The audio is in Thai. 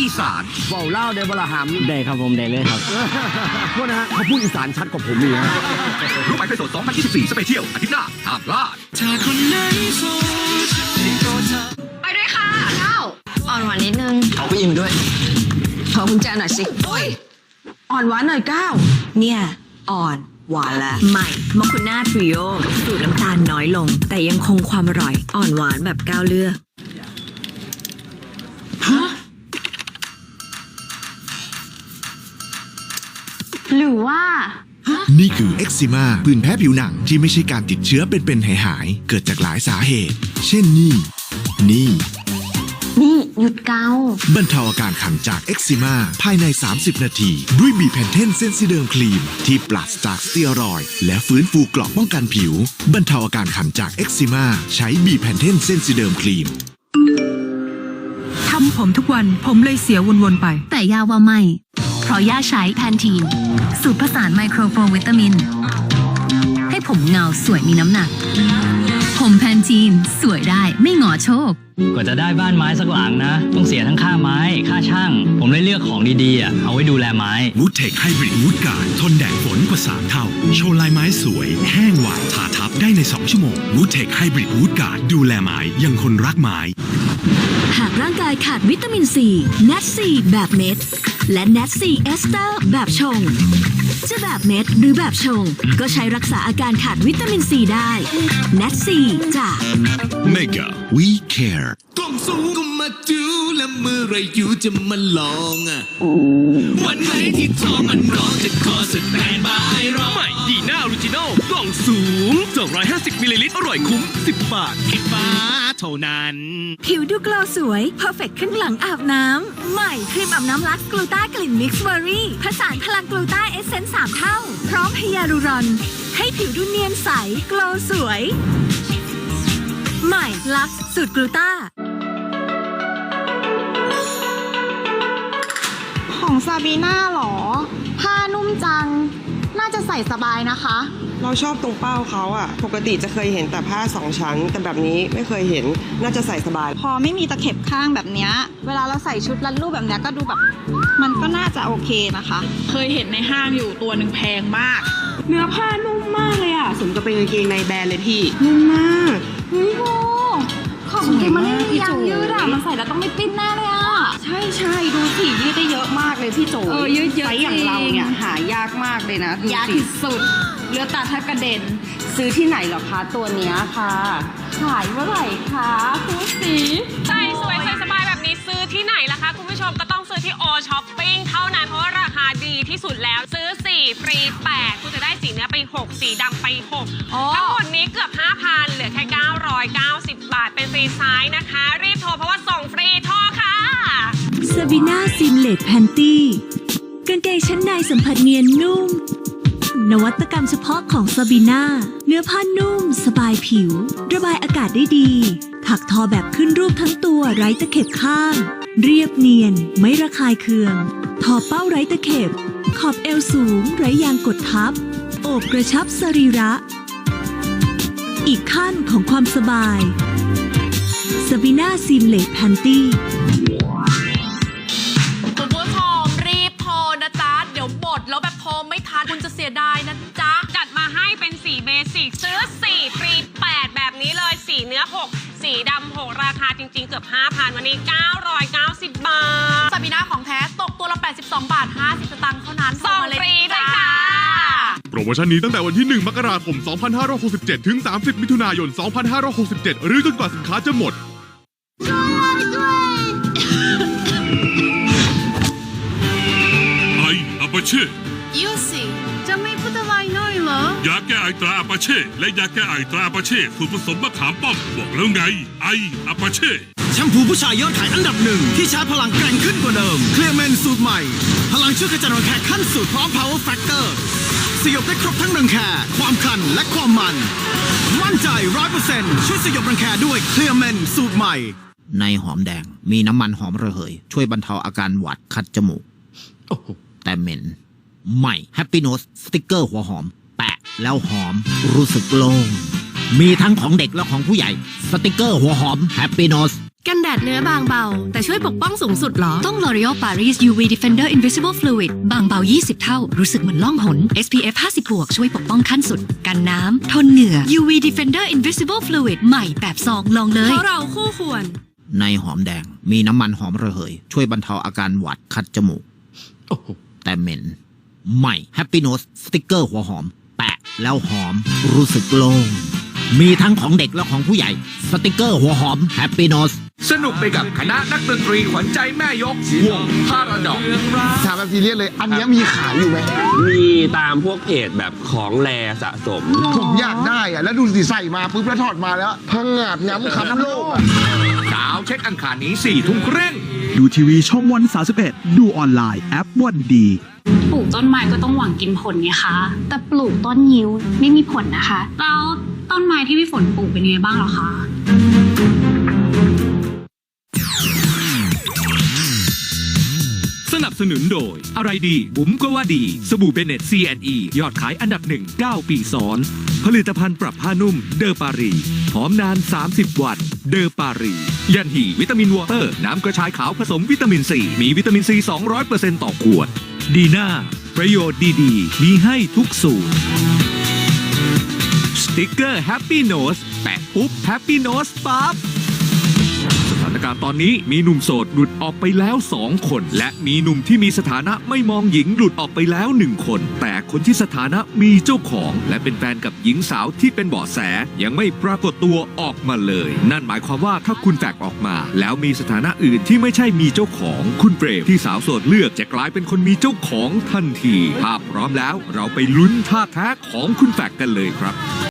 อีสานเว้าเล่าได้บละหำได้ครับผมได้เลยครับโทษนะฮะเขาพูดอีสานชัดกว่าผมอีกนะรู้ไหมไฟสด2024 สเปเชียลอาทิตย์หน้าห้ามพลาดไปด้วยค่ะเก้าอ่อนหวานนิดนึงเอาผู้หญิงด้วยขอกุญแจหน่อยสิโอ้ยอ่อนหวานหน่อยเก้าเนี่ยอ่อนหวานละใหม่มอคุน่าทริโอสูตรน้ำตาลน้อยลง แต่ยังคงความอร่อย อ่อนหวานแบบก้าวเลือก หรือว่า นี่คือเอ็กซิมาผื่นแพ้ผิวหนังที่ไม่ใช่การติดเชื้อเป็นๆหายหายๆ เกิดจากหลายสาเหตุ เช่นนี่ นี่ นี่หยุดเกาบรรเทาอาการคันจากเอ็กซิมาภายใน 30 นาที ด้วยบีแพนเทนเซนซิเดิมครีม ที่ปราศจากสเตียรอยด์และฟื้นฟูเกราะป้องกันผิว บรรเทาอาการคันจากเอ็กซิมาใช้บีแพนเทนเซนซิเดิมครีม ทำผมทุกวันผมเลยเสียวนๆไป แต่ย่าว่าไม่ เพราะย่าใช้แพนทีน สูตรผสานไมโครโฟวิตามิน ให้ผมเงาสวยมีน้ำหนัก ผมแพนทีน สวยได้ไม่หงอโชค กว่าจะได้บ้านไม้สักหลังนะ ต้องเสียทั้งค่าไม้ ค่าช่าง ผมเลยเลือกของดีๆอะเอาไว้ดูแลไม้ วูดเทคไฮบริดวูดการ์ดทนแดดฝนกว่า 3 เท่า โชว์ลายไม้สวย แห้งหวานทาทับได้ใน 2 ชั่วโมงวูดเทคไฮบริดวูดการ์ดดูแลไม้ยังคนรักไม้ หากร่างกายขาดวิตามินซีเนตซีแบบเม็ด และเนตซีเอสเตอร์แบบชง จะแบบเม็ดหรือแบบชง ก็ใช้รักษาอาการขาดวิตามินซีได้เนตซีจาก Mega We Care กล่องสูงก็มาดูและเมื่อไรอยู่จะมาลองอะวันไหนที่ท้องมันร้องจะขอสแตนบายรอใหม่ดีน่าออริจินอลกล่องสูง 250มิลลิลิตรอร่อยคุ้ม 10 บาทคิดฟ้า เท่านั้น ผิวดูโกลว์สวยเพอร์เฟคขึ้นหลังอาบน้ำ ใหม่ครีมอาบน้ำลักซ์กลูต้ากลิ่นมิกซ์เบอร์รี่ผสานพลังกลูต้าเอเซนส์สามเท่า พร้อมไฮยาลูรอน ให้ผิวดูเนียนใสโกลว์สวย ใหม่ลักซ์สูตรกลูต้าของซาบีน่าหรอ ส่สบายนะคะ เราชอบตรงเป้าเขาอะปกติจะเคยเห็นแต่ผ้าสองชั้น แต่แบบนี้ไม่เคยเห็นน่าจะใส่สบาย พอไม่มีตะเข็บข้างแบบเนี้ยเวลาเราใส่ชุดรัดรูปแบบเนี้ยก็ดูแบบ มันก็น่าจะโอเคนะคะ เคยเห็นในห้างอยู่ตัวหนึ่งแพงมาก เนื้อผ้านุ่มมากเลยอะสมกับเป็นกางเกงในแบรนด์เลยพี่นุ่มมากเฮ้ยโบของเกมมันไม่มียางยืดอะมันใส่แล้วต้องไม่ปิ้นแน่เลยอะ ใช่ใช่ดูสิยืดได้เยอะมากเลยพี่โจเออยืดเยอะไซส์อย่างจริง เราเนี่ยหายากมากเลยนะดูยากสิที่สุดเลือดตาแทบกระเด็น ซื้อที่ไหนเหรอคะตัวเนี้ยค่ะ ขายเมื่อไหร่คะคูสีใส่สวยใส่สบายแบบนี้ซื้อที่ไหนล่ะคะคุณผู้ชมก็ต้องซื้อที่โอช้อปปิ้งเท่านั้นเพราะว่าราคาดีที่สุดแล้วซื้อ 4 ฟรี 8 คุณจะได้สีเนื้อไป 6 สีดำไป6ทั้งหมดนี้เกือบ 5,000 เหลือแค่ 990 บาทเป็นฟรีไซส์นะคะ รีบโทรเพราะว่า ซาบิน่าซิมเลตแพนตี้กางเกงชั้นในสัมผัสเนียนนุ่ม นวัตกรรมเฉพาะของซาบิน่าเนื้อผ้านุ่ม สบายผิว ระบายอากาศได้ดี ถักทอแบบขึ้นรูปทั้งตัวไร้ตะเข็บข้าง เรียบเนียน ไม่ระคายเคือง ทอเป้าไร้ตะเข็บ ขอบเอวสูง ไร้ยางกดทับ โอบกระชับสรีระ อีกขั้นของความสบายซาบิน่าซิมเลตแพนตี้ ยดายนะจ๊ะ จัดมาให้เป็นสีเบสิกซื้อ 4 ฟรี 8 แบบนี้เลย สีเนื้อ 6 สีดำ6ราคาจริงๆ เกือบ 5,000 วันนี้ 990 บาทซาบีนาของแท้ตกตัวละ 82 บาท 50สตางค์เท่านั้นส่งฟรีด้วยค่ะ โปรโมชั่นนี้ตั้งแต่วันที่ 1 มกราคม 2567 ถึง 30 มิถุนายน 2567 หรือจนกว่าสินค้าจะหมด ไออาปาเช่ยูสิ ยเหรอยาแก้ไอตราอาปาเช่และยาแก้ไอตราอาปาเช่สูตรผสมมะขามป้อมบอกแล้วไง ไออาปาเช่แชมพูผู้ชายยอดขายอันดับหนึ่งที่ชาร์จพลังแกร่งขึ้นกว่าเดิมเคลียร์เมนสูตรใหม่ พลังช่วยกระจัดรังแคขั้นสุดพร้อม power factor สยบได้ครบทั้งรังแคความคันและความมัน มั่นใจร้อยเปอร์เซ็นต์ช่วยสยบรังแคด้วยเคลียร์เมนสูตรใหม่ ในหอมแดงมีน้ำมันหอมระเหย ช่วยบรรเทาอาการหวัดคัดจมูกแต่เหม็นใหม่ Happy Nose สติกเกอร์หัวหอม แปะแล้วหอมรู้สึกโล่งมีทั้งของเด็กและของผู้ใหญ่ สติกเกอร์หัวหอม Happy Nose กันแดดดเนื้อบางเบา แต่ช่วยปกป้องสูงสุดเหรอ ต้อง L'Oreal Paris UV Defender Invisible Fluid บางเบา 20 เท่า รู้สึกเหมือนล่องหน SPF 50บวกช่วยปกป้องขั้นสุด กันน้ำ ทนเหงื่อ UV Defender Invisible Fluid ใหม่แบบซองลองเลยเพราะเราคู่ควร ในหอมแดงมีน้ำมันหอมระเหย ช่วยบรรเทาอาการหวัดคัดจมูกแต่เหม็นใหม่ Happy Nose สติกเกอร์หัวหอม แปะแล้วหอมรู้สึกโล่งมีทั้งของเด็กและของผู้ใหญ่ สติกเกอร์หัวหอม Happy Nose สนุกไปกับคณะนักดนตรีขวัญใจแม่ยกวงพาราดอกถามแบบซีเรียสเลย อันเนี้ยมีขายอยู่ไหม มีตามพวกเพจแบบของแรสะสม ผมอยากได้อะแล้วดูสิใส่มาปุ๊บแล้วถอดมาแล้วพังงาดง้ำคำโลกอะดาวเช็คอังคารนี้4ี่ทุ่มครึ่งดูทีวีช่องวัน 31 ดูออนไลน์แอปวันดีปลูกต้นไม้ ก็ต้องหวังกินผลไงคะ แต่ปลูกต้นงิ้วไม่มีผลนะคะ แล้วต้นไม้ที่พี่ฝนปลูกเป็นยังไงบ้างเหรอคะสนับสนุนโดย อะไรดีบุ๋มก็ว่าดี สบู่เบเน็ต C&E ยอดขายอันดับหนึ่ง9ปีซ้อน ผลิตภัณฑ์ปรับผ้านุ่มเดอปารีหอมนาน 30 วัน เดอปารี ยันหีวิตามินวอเตอร์ น้ำกระชายขาวผสมวิตามินซี มีวิตามินซี 200%ต่อขวด ดีน่า ประโยชน์ดีๆ มีให้ทุกสูตร สติกเกอร์ Happy Nose แปะปุ๊บ Happy Nose ปั๊บ ตอนนี้มีหนุ่มโสดหลุดออกไปแล้ว2คน และมีหนุ่มที่มีสถานะไม่มองหญิงหลุดออกไปแล้ว1คน แต่คนที่สถานะมีเจ้าของ และเป็นแฟนกับหญิงสาวที่เป็นเบาะแสยังไม่ปรากฏตัวออกมาเลย นั่นหมายความว่าถ้าคุณแตกออกมา แล้วมีสถานะอื่นที่ไม่ใช่มีเจ้าของ คุณเปรมที่สาวโสดเลือกจะกลายเป็นคนมีเจ้าของทันทีถ้าพร้อมแล้วเราไปลุ้นท่าแท้ของคุณแฝกกันเลยครับ